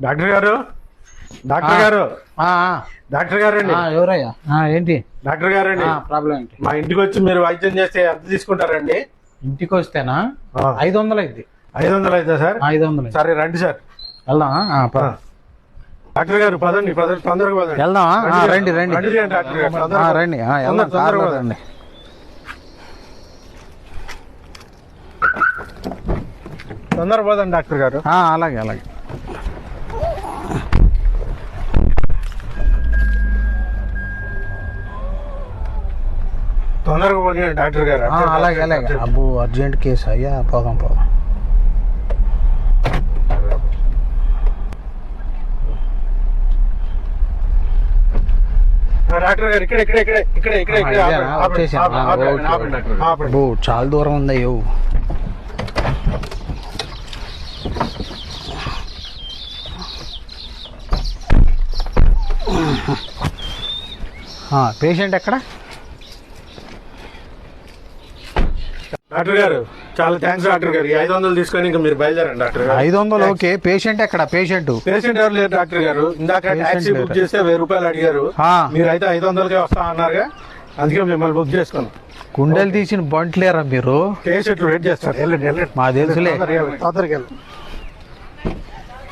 Doctor గారు? Doctor గారు? Doctor గారండి. ఆ, ఎవరయ్యా? ఏంటి? డాక్టర్ గారండి. ప్రాబ్లం ఏంటి? మా ఇంటికి వచ్చి మీరు వైద్యం చేస్తే ఎంత తీసుకుంటారండి? ఇంటికి వస్తేనా. ఐదు వందలు అయింది ఐదు వందలు అవుతా సార్ ఐదు వందలు. సరే. రండి సార్ పద. డాక్టర్ గారు పదండి పదండి తొందరగా పదండి. వెళ్దామా? ఆ, రండి రండి రండి. గారు వెళ్దాం తొందర- తొందరగా పదండి. తొందరగా పదండి డాక్టర్ గారు. అలాగే అలాగే. తొందరగా పోనీ డాక్టర్ గారు అలాగే అలాగే. అబ్బో అర్జెంట్ కేసు. అయ్యా పోదాం పోదాం. ఆ, డాక్టర్ గారు ఇక్కడ ఇక్కడ డాక్టర్ గారు చాలా థ్యాంక్స్ డాక్టర్ గారు. ఐదు వందలు తీసుకొని ఇంకా మీరు బయలుదేరండి డాక్టర్ గారు. ఐదు వందలు ఓకే. పేషెంట్ ఎక్కడ? పేషెంట్ పేషెంట్ ఎవరు లేరు డాక్టర్ గారు? ఇందాక టాక్సీ బుక్? చేస్తే వెయ్యి రూపాయలు అడిగారు. మీరైతే ఐదు వందలకే వస్తా అన్నారుగా. అందుకే మిమ్మల్ని బుక్ చేసుకున్నాం. గుండెలు తీసిన బంట్లేరా మీరు? పేషెంట్లు వెయిట్ చేస్తారు. వెళ్ళండి వెళ్ళండి. మా తెలుసులే. తొందరగా